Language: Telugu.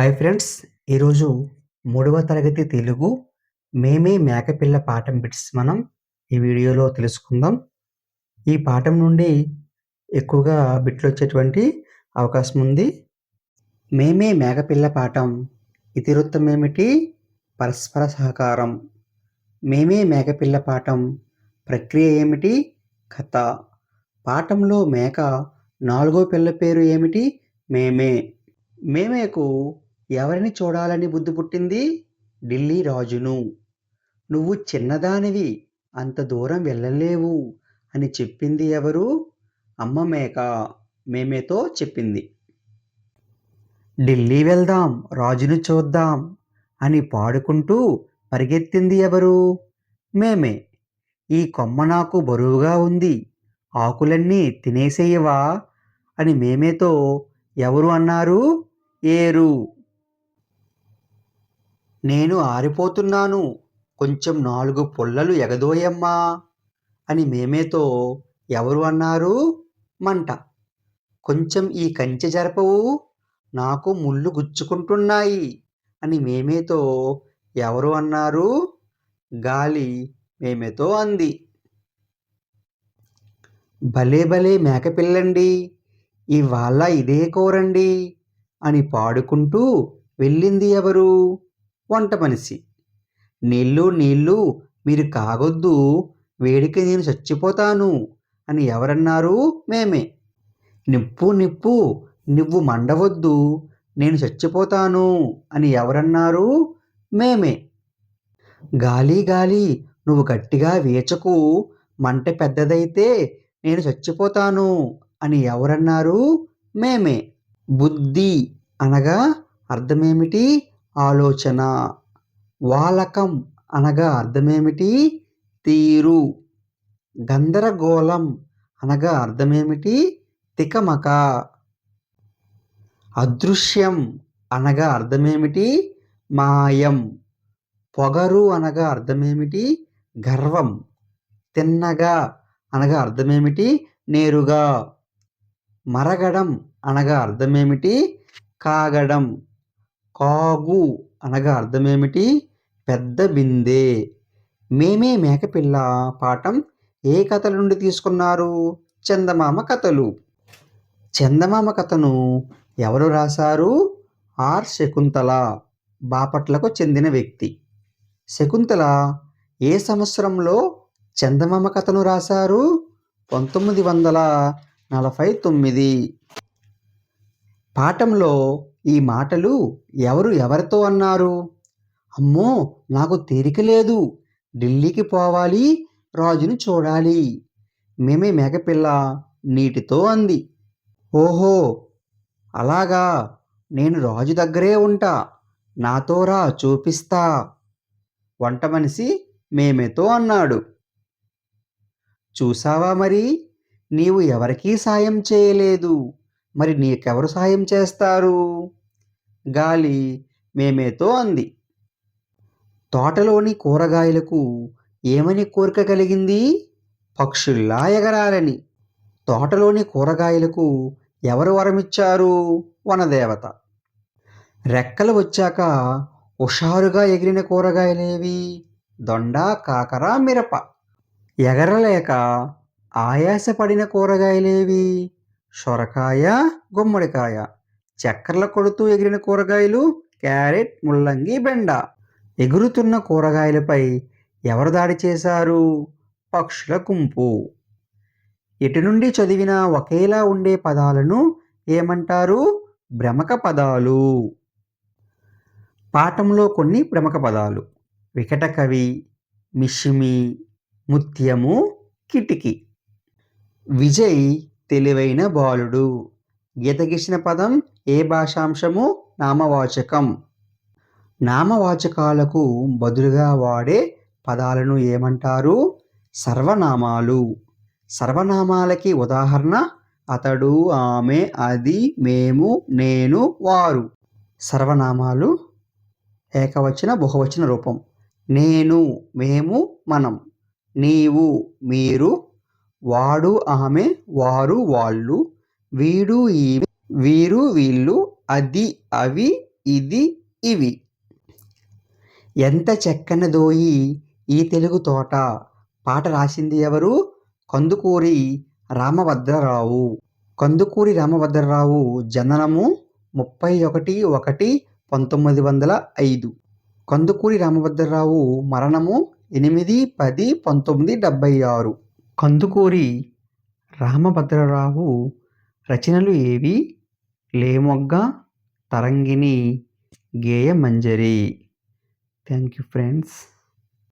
హాయ్ ఫ్రెండ్స్ ఈరోజు మూడవ తరగతి తెలుగు మేమే మేకపిల్ల పాఠం బిట్స్ మనం ఈ వీడియోలో తెలుసుకుందాం. ఈ పాఠం నుండి ఎక్కువగా బిట్లు వచ్చేటువంటి అవకాశం ఉంది. మేమే మేకపిల్ల పాఠం ఇతివృత్తం ఏమిటి? పరస్పర సహకారం. మేమే మేకపిల్ల పాఠం ప్రక్రియ ఏమిటి? కథ. పాఠంలో మేక నాలుగో పిల్ల పేరు ఏమిటి? మేమే. మేమేకు ఎవరిని చూడాలని బుద్ధి పుట్టింది? ఢిల్లీ రాజును. నువ్వు చిన్నదానివి అంత దూరం వెళ్ళలేవు అని చెప్పింది ఎవరు? అమ్మ మేక మేమేతో చెప్పింది. ఢిల్లీ వెళ్దాం రాజును చూద్దాం అని పాడుకుంటూ పరిగెత్తింది ఎవరు? మేమే. ఈ కొమ్మ నాకు బరువుగా ఉంది ఆకులన్నీ తినేసేయవా అని మేమేతో ఎవరు అన్నారు? ఏరు. నేను ఆరిపోతున్నాను. కొంచెం నాలుగు పుల్లలు ఎగదోయమ్మా అని మేమేతో ఎవరు అన్నారు? మంట. కొంచెం ఈ కంచె జరపవు నాకు ముళ్ళు గుచ్చుకుంటున్నాయి అని మేమేతో ఎవరు అన్నారు? గాలి మేమేతో అంది. భలే భలే మేకపిల్లండి ఇవాళ ఇదే కోరండి అని పాడుకుంటూ వెళ్ళింది ఎవరు? వంట మనిషి. నీళ్ళు నీళ్ళు మీరు కాగొద్దు వేడికి నేను చచ్చిపోతాను అని ఎవరన్నారు? మేమే. నిప్పు నిప్పు నువ్వు మండవద్దు నేను చచ్చిపోతాను అని ఎవరన్నారు? మేమే. గాలి గాలి నువ్వు గట్టిగా వేచకు మంట పెద్దదైతే నేను చచ్చిపోతాను అని ఎవరన్నారు? మేమే. బుద్ధి అనగా అర్థమేమిటి? ఆలోచన వాలకం అనగా అర్థమేమిటి? తీరు. గందరగోళం అనగా అర్థమేమిటి? తికమక. అదృశ్యం అనగా అర్థమేమిటి? మాయం. పొగరు అనగా అర్థమేమిటి? గర్వం. తిన్నగా అనగా అర్థమేమిటి? నేరుగా. మరగడం అనగా అర్థమేమిటి? కాగడం. కాగు అనగా అర్థమేమిటి? పెద్ద బిందె. మేమే మేకపిల్ల పాఠం ఏ కథల నుండి తీసుకున్నారు? చందమామ కథలు. చందమామ కథను ఎవరు రాశారు? ఆర్. శకుంతల బాపట్లకు చెందిన వ్యక్తి. శకుంతల ఏ సంవత్సరంలో చందమామ కథను రాశారు? పంతొమ్మిది వందల నలభై తొమ్మిది. పాఠంలో ఈ మాటలు ఎవరు ఎవరితో అన్నారు? అమ్మో నాకు తీరిక లేదు. ఢిల్లీకి పోవాలి రాజుని చూడాలి. మేమే మేకపిల్ల నీటితో అంది. ఓహో అలాగా. నేను రాజు దగ్గరే ఉంటా. నాతో రా చూపిస్తా. వంట మనిషి మేమేతో అన్నాడు. చూసావా మరి? నీవు ఎవరికీ సాయం చేయలేదు. మరి నీకెవరు సాయం చేస్తారు? గాలి మేమేతో అంది. తోటలోని కూరగాయలకు ఏమని కోరిక కలిగింది? పక్షుల్లా ఎగరాలని. తోటలోని కూరగాయలకు ఎవరు వరమిచ్చారు? వనదేవత. రెక్కలు వచ్చాక హుషారుగా ఎగిరిన కూరగాయలేవి? దొండ కాకర మిరప. ఎగరలేక ఆయాసపడిన కూరగాయలేవి? సొరకాయ గుమ్మడికాయ చక్కెరల కొడుతూ ఎగిరిన కూరగాయలు క్యారెట్ ముల్లంగి బెండ. ఎగురుతున్న కూరగాయలపై ఎవరు దాడి చేశారు? పక్షుల గుంపు. ఎటు నుండి చదివినా ఒకేలా ఉండే పదాలను ఏమంటారు? భ్రమక పదాలు. పాఠంలో కొన్ని ప్రముఖ పదాలు. వికటకవి మిషిమి ముత్యము కిటికీ. విజయ్ తెలివైన బాలుడు. గీత గీసిన పదం ఏ భాషాంశము? నామవాచకం. నామవాచకాలకు బదులుగా వాడే పదాలను ఏమంటారు? సర్వనామాలు. సర్వనామాలకి ఉదాహరణ అతడు ఆమె అది మేము నేను వారు. సర్వనామాలు ఏకవచన బహువచన రూపం. నేను మేము మనం. నీవు మీరు వాడు ఆమె వారు వాళ్ళు. వీడు ఈమె వీరు వీళ్ళు అది అవి ఇది ఇవి. ఎంత చెక్కనదోయి ఈ తెలుగు తోట? పాట రాసింది ఎవరు? కందుకూరి రామభద్రరావు. కందుకూరి రామభద్రరావు జననము ముప్పై ఒకటి ఒకటి పంతొమ్మిది వందల ఐదు. కందుకూరి రామభద్రరావు మరణము ఎనిమిది పది పంతొమ్మిది డెబ్బై ఆరు. కందుకూరి రామభద్రరావు రచనలు ఏవి? లేమొగ్గ తరంగిణి గేయమంజరి. Thank you friends.